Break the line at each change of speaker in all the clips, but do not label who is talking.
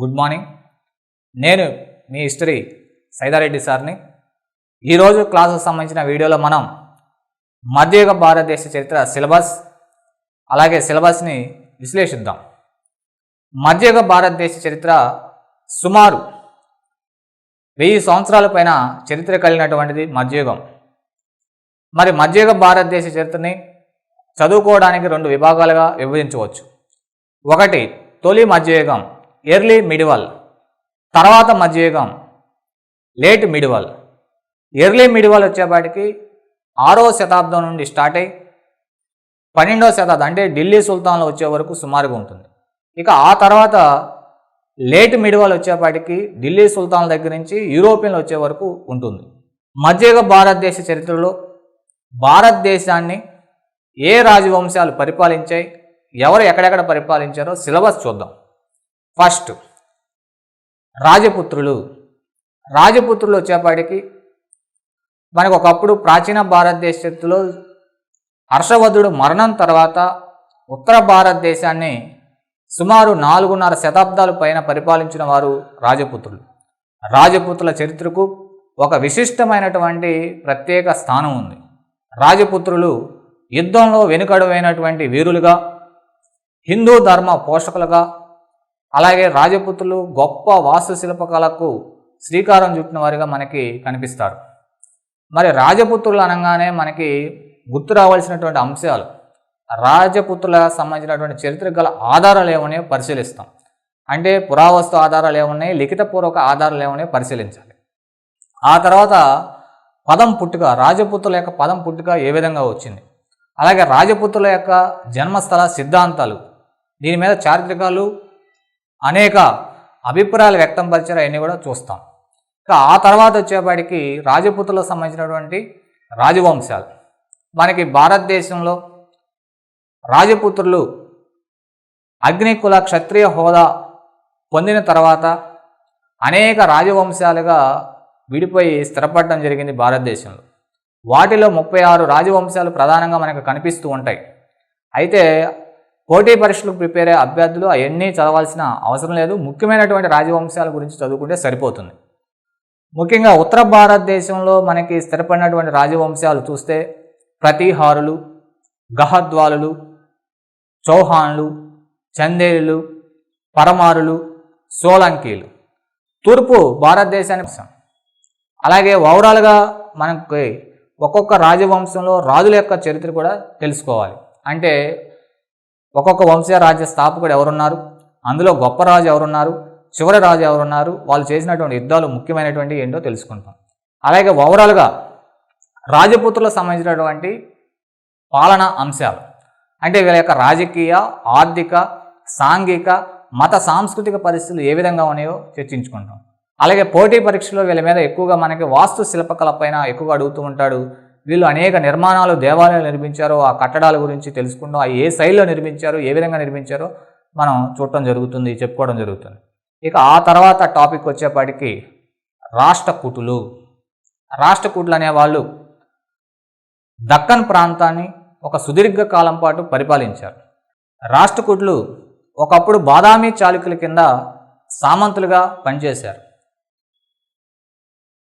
Good morning. నేను మీ history Saida Reddy సార్ని. ఈరోజు క్లాసుకు సంబంధించిన వీడియోలో మనం మధ్యయుగ భారతదేశ చరిత్ర సిలబస్ అలాగే సిలబస్ని విశ్లేషిద్దాం. మధ్యయుగ భారతదేశ చరిత్ర సుమారు వెయ్యి సంవత్సరాల పైన చరిత్ర కలిగినటువంటిది మధ్యయుగం. మరి మధ్యయుగ భారతదేశ చరిత్రని చదువుకోవడానికి రెండు విభాగాలుగా విభజించవచ్చు. ఒకటి తొలి మధ్యయుగం ఎర్లీ మిడివల్ తర్వాత మధ్యయుగం లేట్ మిడివల్ ఎర్లీ మిడివల్ వచ్చేపాటికి ఆరో శతాబ్దం నుండి స్టార్ట్ అయ్యి పన్నెండవ శతాబ్దం అంటే ఢిల్లీ సుల్తాన్లో వచ్చే వరకు సుమారుగా ఉంటుంది. ఇక ఆ తర్వాత లేట్ మిడివల్ వచ్చేపాటికి ఢిల్లీ సుల్తాన్ల దగ్గర నుంచి యూరోపియన్లు వచ్చే వరకు ఉంటుంది. మధ్యయుగ భారతదేశ చరిత్రలో భారతదేశాన్ని ఏ రాజవంశాలు పరిపాలించాయి ఎవరు ఎక్కడెక్కడ పరిపాలించారో సిలబస్ చూద్దాం. ఫస్ట్ రాజపుత్రులు రాజపుత్రులు వచ్చేపాటికి మనకు ఒకప్పుడు ప్రాచీన భారతదేశ చరిత్రలో హర్షవర్ధుడు మరణం తర్వాత ఉత్తర భారతదేశాన్ని సుమారు నాలుగున్నర శతాబ్దాలు పైన పరిపాలించిన వారు రాజపుత్రులు. రాజపుత్రుల చరిత్రకు ఒక విశిష్టమైనటువంటి ప్రత్యేక స్థానం ఉంది. రాజపుత్రులు యుద్ధంలో వెనుకడమైనటువంటి వీరులుగా హిందూ ధర్మ పోషకులుగా అలాగే రాజపుత్రులు గొప్ప వాస్తుశిల్పకళకు శ్రీకారం చుట్టిన వారిగా మనకి కనిపిస్తారు. మరి రాజపుత్రులు అనగానే మనకి గుర్తు రావాల్సినటువంటి అంశాలు రాజపుత్రుల సంబంధించినటువంటి చరిత్ర గల ఆధారాలు ఏమన్నాయో పరిశీలిస్తాం. అంటే పురావస్తు ఆధారాలు ఏమున్నాయి లిఖితపూర్వక ఆధారాలు ఏమన్నాయో పరిశీలించాలి. ఆ తర్వాత పదం పుట్టుక రాజపుత్రుల యొక్క పదం పుట్టుక ఏ విధంగా వచ్చింది? అలాగే రాజపుత్రుల యొక్క జన్మస్థల సిద్ధాంతాలు దీని మీద చారిత్రకాలు అనేక అభిప్రాయాలు వ్యక్తంపరిచారు అవన్నీ కూడా చూస్తాం. ఇక ఆ తర్వాత వచ్చేపాటికి రాజపుతులకు సంబంధించినటువంటి రాజవంశాలు. మనకి భారతదేశంలో రాజపుత్రులు అగ్నికుల క్షత్రియ హోదా పొందిన తర్వాత అనేక రాజవంశాలుగా విడిపోయి స్థిరపడడం జరిగింది భారతదేశంలో. వాటిలో ముప్పై ఆరు రాజవంశాలు ప్రధానంగా మనకు కనిపిస్తూ ఉంటాయి. అయితే పోటీ పరీక్షలకు ప్రిపేర్ అయ్యే అభ్యర్థులు అవన్నీ చదవాల్సిన అవసరం లేదు. ముఖ్యమైనటువంటి రాజవంశాల గురించి చదువుకుంటే సరిపోతుంది. ముఖ్యంగా ఉత్తర భారతదేశంలో మనకి స్థిరపడినటువంటి రాజవంశాలు చూస్తే ప్రతిహారులు గహద్వాలులు చౌహాన్లు చందేలు పరమారులు సోలంకీలు. తూర్పు భారతదేశానికి అలాగే ఓవరాల్గా మనకి ఒక్కొక్క రాజవంశంలో రాజుల యొక్క చరిత్ర కూడా తెలుసుకోవాలి. అంటే ఒక్కొక్క వంశ రాజ్య స్థాపకుడు ఎవరున్నారు? అందులో గొప్ప రాజు ఎవరున్నారు? చివరి రాజు ఎవరున్నారు? వాళ్ళు చేసినటువంటి యుద్ధాలు ముఖ్యమైనటువంటి ఏంటో తెలుసుకుంటాం. అలాగే ఓవరాల్గా రాజపుత్రులకు సంబంధించినటువంటి పాలనా అంశాలు. అంటే వీళ్ళ యొక్క రాజకీయ ఆర్థిక సాంఘిక మత సాంస్కృతిక పరిస్థితులు ఏ విధంగా ఉన్నాయో చర్చించుకుంటాం. అలాగే పోటీ పరీక్షలో వీళ్ళ మీద ఎక్కువగా మనకి వాస్తు శిల్పకళ పైన ఎక్కువగా అడుగుతూ ఉంటాడు వీళ్ళు అనేక నిర్మాణాలు దేవాలయాలు నిర్మించారో ఆ కట్టడాల గురించి తెలుసుకుందాం ఆ ఏ శైలిలో నిర్మించారో ఏ విధంగా నిర్మించారో మనం చూడటం జరుగుతుంది చెప్పుకోవడం జరుగుతుంది. ఇక ఆ తర్వాత టాపిక్ వచ్చేపాటికి రాష్ట్రకూటులు. రాష్ట్రకూటులు అనేవాళ్ళు దక్కన్ ప్రాంతాన్ని ఒక సుదీర్ఘ కాలం పాటు పరిపాలించారు. రాష్ట్రకూటులు ఒకప్పుడు బాదామి చాళుక్యుల కింద సామంతులుగా పనిచేశారు.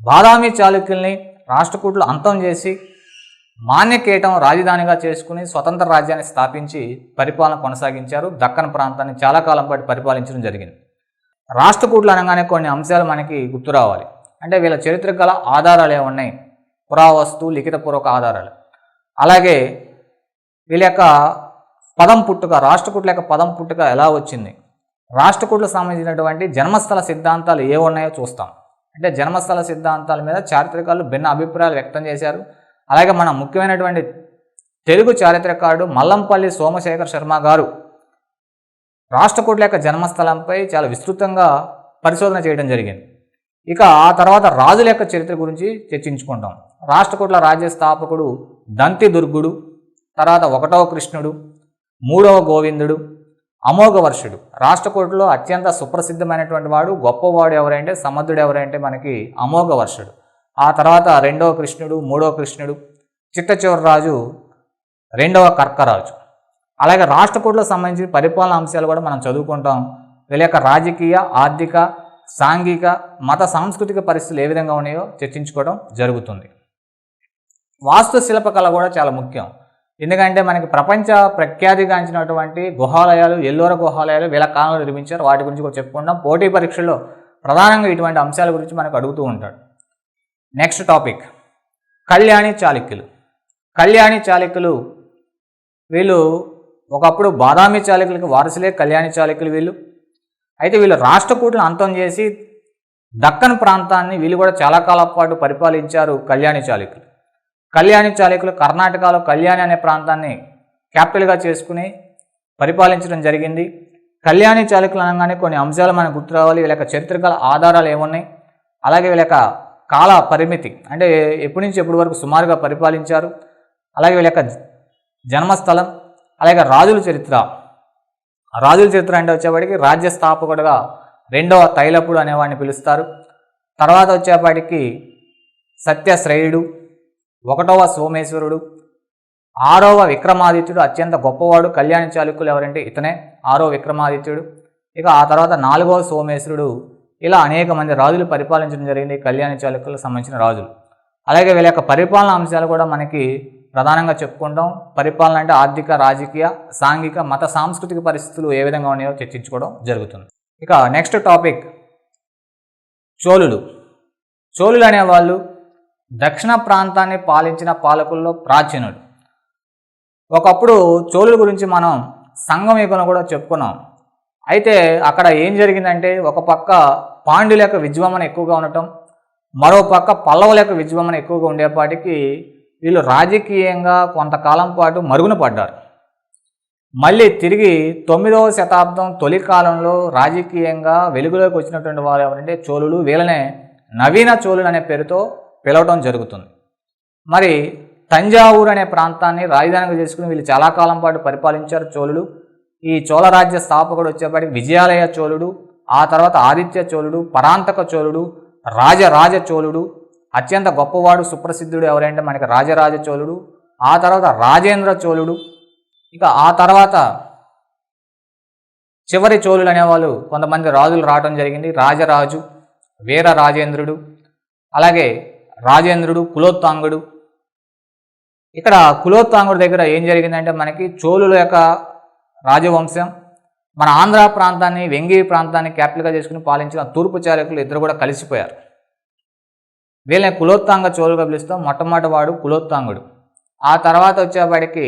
బాదామి చాళుక్యుల్ని రాష్ట్రకూటులు అంతం చేసి మాన్యకేటం రాజధానిగా చేసుకుని స్వతంత్ర రాజ్యాన్ని స్థాపించి పరిపాలన కొనసాగించారు. దక్కన్ ప్రాంతాన్ని చాలా కాలం పాటు పరిపాలించడం జరిగింది. రాష్ట్రకూట్లు అనగానే కొన్ని అంశాలు మనకి గుర్తు రావాలి. అంటే వీళ్ళ చరిత్ర గల ఆధారాలు ఏమున్నాయి? పురావస్తు లిఖితపూర్వక ఆధారాలు. అలాగే వీళ్ళ యొక్క పదం పుట్టుక రాష్ట్రకూట్ల యొక్క పదం పుట్టుక ఎలా వచ్చింది? రాష్ట్రకూట్లకు సంబంధించినటువంటి జన్మస్థల సిద్ధాంతాలు ఏ ఉన్నాయో చూస్తాం. అంటే జన్మస్థల సిద్ధాంతాల మీద చారిత్రకారులు భిన్న అభిప్రాయాలు వ్యక్తం చేశారు. అలాగే మన ముఖ్యమైనటువంటి తెలుగు చారిత్రకారుడు మల్లంపల్లి సోమశేఖర్ శర్మ గారు రాష్ట్రకూట్ల యొక్క జన్మస్థలంపై చాలా విస్తృతంగా పరిశోధన చేయడం జరిగింది. ఇక ఆ తర్వాత రాజుల యొక్క చరిత్ర గురించి చర్చించుకుంటాం. రాష్ట్రకూట్ల రాజ్య స్థాపకుడు దంతి దుర్గుడు తర్వాత ఒకటవ కృష్ణుడు మూడవ గోవిందుడు అమోఘ వర్షుడు రాష్ట్రకూటలో అత్యంత సుప్రసిద్ధమైనటువంటి వాడు గొప్పవాడు ఎవరంటే సమర్థుడు ఎవరంటే మనకి అమోఘ వర్షుడు ఆ తర్వాత రెండవ కృష్ణుడు మూడవ కృష్ణుడు చిట్టచివరి రాజు రెండవ కర్కరాజు. అలాగే రాష్ట్రకూటలకు సంబంధించిన పరిపాలన అంశాలు కూడా మనం చదువుకుంటాం. వీళ్ళ యొక్క రాజకీయ ఆర్థిక సాంఘిక మత సాంస్కృతిక పరిస్థితులు ఏ విధంగా ఉన్నాయో చర్చించుకోవడం జరుగుతుంది. వాస్తు శిల్పకళ కూడా చాలా ముఖ్యం. ఎందుకంటే మనకి ప్రపంచ ప్రఖ్యాతిగాంచినటువంటి గుహాలయాలు ఎల్లోర గుహాలయాలు వీళ్ళ కాలంలో నిర్మించారు. వాటి గురించి కూడా చెప్పుకుందాం. పోటీ పరీక్షల్లో ప్రధానంగా ఇటువంటి అంశాల గురించి మనకు అడుగుతూ ఉంటాడు. నెక్స్ట్ టాపిక్ కళ్యాణి చాళుక్యులు. కళ్యాణి చాళుక్యులు వీళ్ళు ఒకప్పుడు బాదామి చాళుక్యులకి వారసులే. కళ్యాణి చాళుక్యులు వీళ్ళు. అయితే వీళ్ళు రాష్ట్రకూటులను అంతం చేసి దక్కన్ ప్రాంతాన్ని వీళ్ళు కూడా చాలా కాలం పాటు పరిపాలించారు కళ్యాణి చాళుక్యులు. కళ్యాణి చాళుక్యులు కర్ణాటకలో కళ్యాణి అనే ప్రాంతాన్ని క్యాపిటల్గా చేసుకుని పరిపాలించడం జరిగింది. కళ్యాణి చాళుక్యులు అనగానే కొన్ని అంశాలు మనకు గుర్తు రావాలి. వీళ్ళ యొక్క చరిత్రకాల ఆధారాలు ఏమున్నాయి? అలాగే వీళ్ళ యొక్క కాల పరిమితి అంటే ఎప్పటి నుంచి ఎప్పటి వరకు సుమారుగా పరిపాలించారు? అలాగే వీళ్ళ యొక్క జన్మస్థలం అలాగే రాజుల చరిత్ర. రాజుల చరిత్ర అంటే వచ్చేప్పటికి రాజ్య స్థాపకుడుగా రెండవ తైలపుడు అనేవాడిని పిలుస్తారు. తర్వాత వచ్చేపాటికి సత్యశ్రేయుడు ఒకటవ సోమేశ్వరుడు ఆరవ విక్రమాదిత్యుడు అత్యంత గొప్పవాడు కళ్యాణ చాళుక్యులు ఎవరంటే ఇతనే ఆరో విక్రమాదిత్యుడు. ఇక ఆ తర్వాత నాలుగవ సోమేశ్వరుడు ఇలా అనేక మంది రాజులు పరిపాలించడం జరిగింది కళ్యాణ చాళుక్యులకు సంబంధించిన రాజులు. అలాగే వీళ్ళ యొక్క పరిపాలన అంశాలు కూడా మనకి ప్రధానంగా చెప్పుకుంటాం. పరిపాలన అంటే ఆర్థిక రాజకీయ సాంఘిక మత సాంస్కృతిక పరిస్థితులు ఏ విధంగా ఉన్నాయో చర్చించుకోవడం జరుగుతుంది. ఇక నెక్స్ట్ టాపిక్ చోళులు. చోళులు అనేవాళ్ళు దక్షిణ ప్రాంతాన్ని పాలించిన పాలకుల్లో ప్రాచీనుడు. ఒకప్పుడు చోళుల గురించి మనం సంఘం కూడా చెప్పుకున్నాం. అయితే అక్కడ ఏం జరిగిందంటే ఒక పక్క పాండ్యుల యొక్క విజృంభణ ఎక్కువగా ఉండటం మరో పక్క పల్లవుల యొక్క విజృంభణ ఎక్కువగా ఉండేపాటికి వీళ్ళు రాజకీయంగా కొంతకాలం పాటు మరుగున పడ్డారు. మళ్ళీ తిరిగి తొమ్మిదవ శతాబ్దం తొలి కాలంలో రాజకీయంగా వెలుగులోకి వచ్చినటువంటి వారు ఎవరంటే చోళులు. వీళ్ళనే నవీన చోళులు అనే పేరుతో పిలవడం జరుగుతుంది. మరి తంజావూరు అనే ప్రాంతాన్ని రాజధానిగా చేసుకుని వీళ్ళు చాలా కాలం పాటు పరిపాలించారు చోళుడు ఈ చోళ రాజ్య స్థాపకుడు వచ్చేప్పటికి విజయాలయ చోళుడు ఆ తర్వాత ఆదిత్య చోళుడు పరాంతక చోళుడు రాజరాజ చోళుడు అత్యంత గొప్పవాడు సుప్రసిద్ధుడు ఎవరంటే మనకి రాజరాజ చోళుడు ఆ తర్వాత రాజేంద్ర చోళుడు ఇక ఆ తర్వాత చివరి చోళులు అనేవాళ్ళు కొంతమంది రాజులు రావడం జరిగింది. రాజరాజు వీర రాజేంద్రుడు అలాగే రాజేంద్రుడు కులోత్తాంగుడు. ఇక్కడ కులోత్తాంగుడి దగ్గర ఏం జరిగిందంటే మనకి చోళుల యొక్క రాజవంశం మన ఆంధ్ర ప్రాంతాన్ని వెంగి ప్రాంతాన్ని క్యాపిటల్గా చేసుకుని పాలించిన తూర్పు చాలకులు ఇద్దరు కూడా కలిసిపోయారు. వీళ్ళని కులోత్తాంగ చోళుగా పిలుస్తాం మొట్టమొదటి వాడు కులోత్తాంగుడు. ఆ తర్వాత వచ్చేవాడికి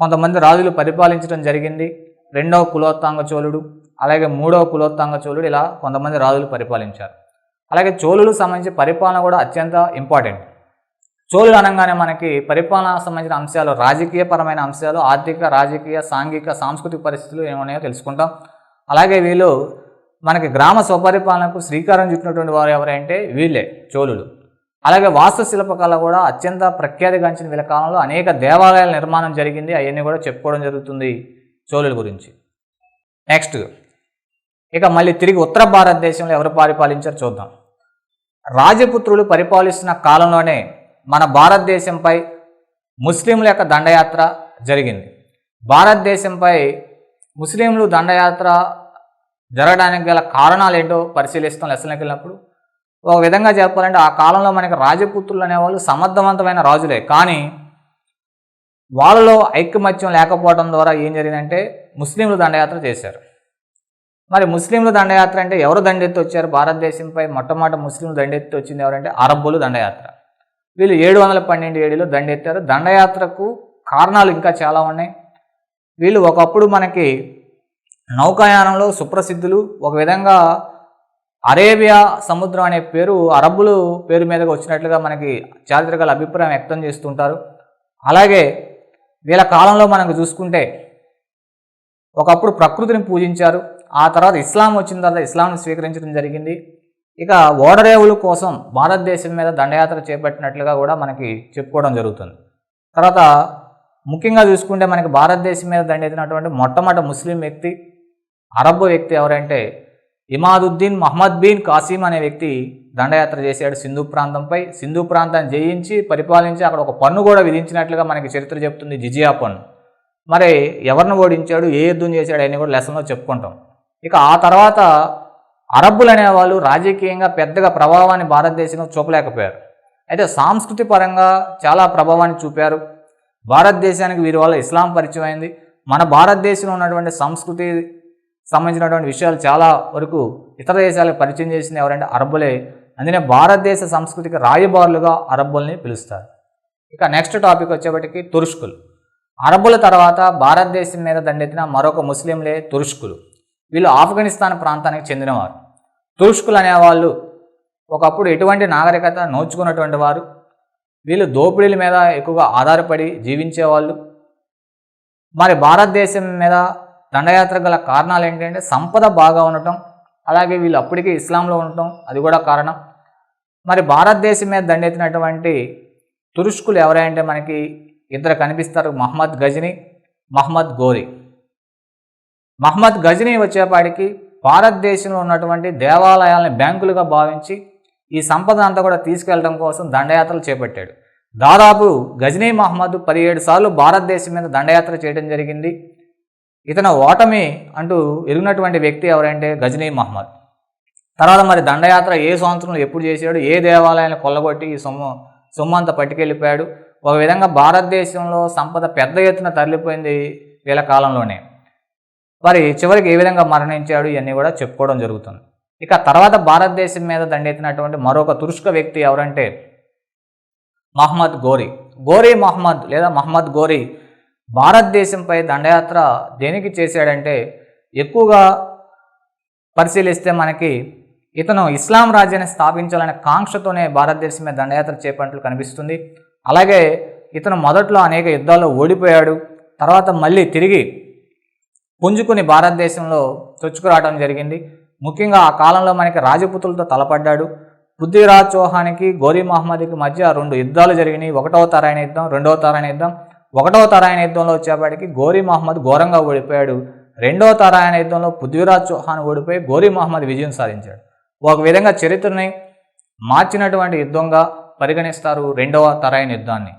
కొంతమంది రాజులు పరిపాలించడం జరిగింది. రెండవ కులోత్తాంగ చోళుడు అలాగే మూడవ కులోత్తాంగ చోళుడు ఇలా కొంతమంది రాజులు పరిపాలించారు. అలాగే చోళులకు సంబంధించి పరిపాలన కూడా అత్యంత ఇంపార్టెంట్ చోళులు అనగానే మనకి పరిపాలన సంబంధించిన అంశాలు రాజకీయపరమైన అంశాలు ఆర్థిక రాజకీయ సాంఘిక సాంస్కృతిక పరిస్థితులు ఏమున్నాయో తెలుసుకుంటాం. అలాగే వీళ్ళు మనకి గ్రామ స్వపరిపాలనకు శ్రీకారం చుట్టినటువంటి వారు ఎవరంటే వీళ్ళే చోళులు. అలాగే వాస్తు శిల్పకళ కూడా అత్యంత ప్రఖ్యాతిగాంచిన వీళ్ళ కాలంలో అనేక దేవాలయాల నిర్మాణం జరిగింది. అవన్నీ కూడా చెప్పుకోవడం జరుగుతుంది చోళుల గురించి. నెక్స్ట్ ఇక మళ్ళీ తిరిగి ఉత్తర భారతదేశంలో ఎవరు పరిపాలించారు చూద్దాం. రాజపుత్రులు పరిపాలిస్తున్న కాలంలోనే మన భారతదేశంపై ముస్లింల యొక్క దండయాత్ర జరిగింది. భారతదేశంపై ముస్లింలు దండయాత్ర జరగడానికి గల కారణాలు ఏంటో పరిశీలిస్తాం లెసన్కి వెళ్ళినప్పుడు. ఒక విధంగా చెప్పాలంటే ఆ కాలంలో మనకి రాజపుత్రులు అనేవాళ్ళు సమర్థవంతమైన రాజులే. కానీ వాళ్ళలో ఐక్యమత్యం లేకపోవడం ద్వారా ఏం జరిగిందంటే ముస్లింలు దండయాత్ర చేశారు. మరి ముస్లింలు దండయాత్ర అంటే ఎవరు దండెత్తి వచ్చారు భారతదేశంపై మొట్టమొదటి ముస్లింలు దండెత్తి వచ్చింది ఎవరంటే అరబ్బులు దండయాత్ర. వీళ్ళు ఏడు వందల పన్నెండు ఏడులో దండెత్తారు. దండయాత్రకు కారణాలు ఇంకా చాలా ఉన్నాయి. వీళ్ళు ఒకప్పుడు మనకి నౌకాయానంలో సుప్రసిద్ధులు. ఒక విధంగా అరేబియా సముద్రం అనే పేరు అరబ్బులు పేరు మీదగా వచ్చినట్లుగా మనకి చారిత్రకాల అభిప్రాయం వ్యక్తం చేస్తుంటారు. అలాగే వీళ్ళ కాలంలో మనకు చూసుకుంటే ఒకప్పుడు ప్రకృతిని పూజించారు. ఆ తర్వాత ఇస్లాం వచ్చిన తర్వాత ఇస్లాంను స్వీకరించడం జరిగింది. ఇక ఓడరేవుల కోసం భారతదేశం మీద దండయాత్ర చేపట్టినట్లుగా కూడా మనకి చెప్పుకోవడం జరుగుతుంది. తర్వాత ముఖ్యంగా చూసుకుంటే మనకి భారతదేశం మీద దండెత్తినటువంటి మొట్టమొదటి ముస్లిం వ్యక్తి అరబ్ వ్యక్తి ఎవరంటే ఇమాదుద్దీన్ మహమ్మద్ బిన్ కాసిం అనే వ్యక్తి దండయాత్ర చేశాడు సింధు ప్రాంతంపై. సింధు ప్రాంతాన్ని జయించి పరిపాలించి అక్కడ ఒక పన్ను కూడా విధించినట్లుగా మనకి చరిత్ర చెప్తుంది జిజియా పన్ను. మరి ఎవరిని ఓడించాడు ఏ యుద్ధం చేశాడు అని కూడా లెసన్లో చెప్పుకుంటాం. ఇక ఆ తర్వాత అరబ్బులు అనేవాళ్ళు రాజకీయంగా పెద్దగా ప్రభావాన్ని భారతదేశంలో చూపలేకపోయారు. అయితే సాంస్కృతి పరంగా చాలా ప్రభావాన్ని చూపారు. భారతదేశానికి వీరి వల్ల ఇస్లాం పరిచయం అయింది. మన భారతదేశంలో ఉన్నటువంటి సంస్కృతి సంబంధించినటువంటి విషయాలు చాలా వరకు ఇతర దేశాలకు పరిచయం చేసింది ఎవరంటే అరబ్బులే. అందుకే భారతదేశ సంస్కృతికి రాయబారులుగా అరబ్బుల్ని పిలుస్తారు. ఇక నెక్స్ట్ టాపిక్ వచ్చేప్పటికి తురుష్కులు. అరబ్బుల తర్వాత భారతదేశం మీద దండెత్తిన మరొక ముస్లింలే తురుష్కులు. వీళ్ళు ఆఫ్ఘనిస్తాన్ ప్రాంతానికి చెందినవారు. తురుష్కులు అనేవాళ్ళు ఒకప్పుడు ఎటువంటి నాగరికత నోచుకున్నటువంటి వారు. వీళ్ళు దోపిడీల మీద ఎక్కువగా ఆధారపడి జీవించేవాళ్ళు. మరి భారతదేశం మీద దండయాత్ర గల కారణాలు ఏంటంటే సంపద బాగా ఉండటం అలాగే వీళ్ళు అప్పటికే ఇస్లాంలో ఉండటం అది కూడా కారణం. మరి భారతదేశం మీద దండెత్తినటువంటి తురుష్కులు ఎవరంటే మనకి ఇద్దరు కనిపిస్తారు మహమ్మద్ గజని మహమ్మద్ గోరి. మహమ్మద్ గజనీ వచ్చేపాటికి భారతదేశంలో ఉన్నటువంటి దేవాలయాలను బ్యాంకులుగా భావించి ఈ సంపద అంతా కూడా తీసుకెళ్ళడం కోసం దండయాత్రలు చేపట్టాడు. దాదాపు గజనీ మహమ్మద్ పదిహేడు సార్లు భారతదేశం మీద దండయాత్ర చేయడం జరిగింది. ఇతను ఓటమి అంటూ ఎరిగినటువంటి వ్యక్తి ఎవరంటే గజనీ మహమ్మద్. తర్వాత మరి దండయాత్ర ఏ సంవత్సరంలో ఎప్పుడు చేశాడు ఏ దేవాలయాన్ని కొల్లగొట్టి ఈ సొమ్ము సొమ్ము అంతా పట్టుకెళ్ళిపోయాడు. ఒక విధంగా భారతదేశంలో సంపద పెద్ద ఎత్తున తరలిపోయింది వీళ్ళ కాలంలోనే. మరి చివరికి ఏ విధంగా మరణించాడు ఇవన్నీ కూడా చెప్పుకోవడం జరుగుతుంది. ఇక తర్వాత భారతదేశం మీద దండెత్తినటువంటి మరొక తురుష్క వ్యక్తి ఎవరంటే మహమ్మద్ గోరీ గోరీ మహమ్మద్ లేదా మహమ్మద్ గోరీ భారతదేశంపై దండయాత్ర దేనికి చేశాడంటే ఎక్కువగా పరిశీలిస్తే మనకి ఇతను ఇస్లాం రాజ్యాన్ని స్థాపించాలనే కాంక్షతోనే భారతదేశం మీద దండయాత్ర చేపట్లు కనిపిస్తుంది. అలాగే ఇతను మొదట్లో అనేక యుద్ధాల్లో ఓడిపోయాడు. తర్వాత మళ్ళీ తిరిగి పుంజుకుని భారతదేశంలో చొచ్చుకురావడం జరిగింది. ముఖ్యంగా ఆ కాలంలో మనకి రాజపుతులతో తలపడ్డాడు. పృథ్వీరాజ్ చౌహాన్కి గోరీ మహమ్మద్కి మధ్య రెండు యుద్ధాలు జరిగినాయి. ఒకటవ తరాయన యుద్ధం రెండవ తరాయన యుద్ధం. ఒకటవ తరాయన యుద్ధంలో వచ్చేప్పటికి గోరీ మహమ్మద్ ఘోరంగా ఓడిపోయాడు. రెండవ తరాయన యుద్ధంలో పృథ్వీరాజ్ చౌహాన్ ఓడిపోయి గోరీ మహమ్మద్ విజయం సాధించాడు. ఒక విధంగా చరిత్రని మార్చినటువంటి యుద్ధంగా పరిగణిస్తారు రెండవ తరాయన యుద్ధాన్ని.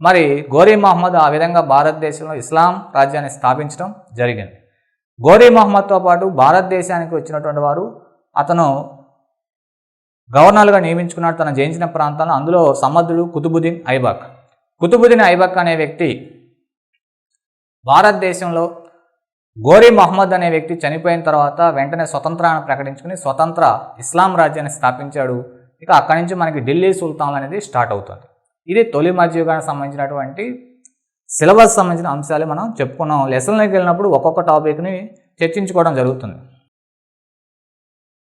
మరి గోరీ మహమ్మద్ ఆ విధంగా భారతదేశంలో ఇస్లాం రాజ్యాన్ని స్థాపించడం జరిగింది. గోరీ మహమ్మద్తో పాటు భారతదేశానికి వచ్చినటువంటి వారు అతను గవర్నర్గా నియమించుకున్నాడు తన జయించిన ప్రాంతాలను అందులో సమర్థుడు కుతుబుద్దీన్ ఐబక్. కుతుబుద్దీన్ ఐబక్ అనే వ్యక్తి భారతదేశంలో గోరీ మహమ్మద్ అనే వ్యక్తి చనిపోయిన తర్వాత వెంటనే స్వతంత్రాన్ని ప్రకటించుకుని స్వతంత్ర ఇస్లాం రాజ్యాన్ని స్థాపించాడు. ఇక అక్కడి నుంచి మనకి ఢిల్లీ సుల్తాన్ అనేది స్టార్ట్ అవుతుంది. ఇది తొలి మధ్యయుగానికి సంబంధించినటువంటి సిలబస్ సంబంధించిన అంశాలే మనం చెప్పుకున్నాం. లెసన్లోకి వెళ్ళినప్పుడు ఒక్కొక్క టాపిక్ని చర్చించుకోవడం జరుగుతుంది.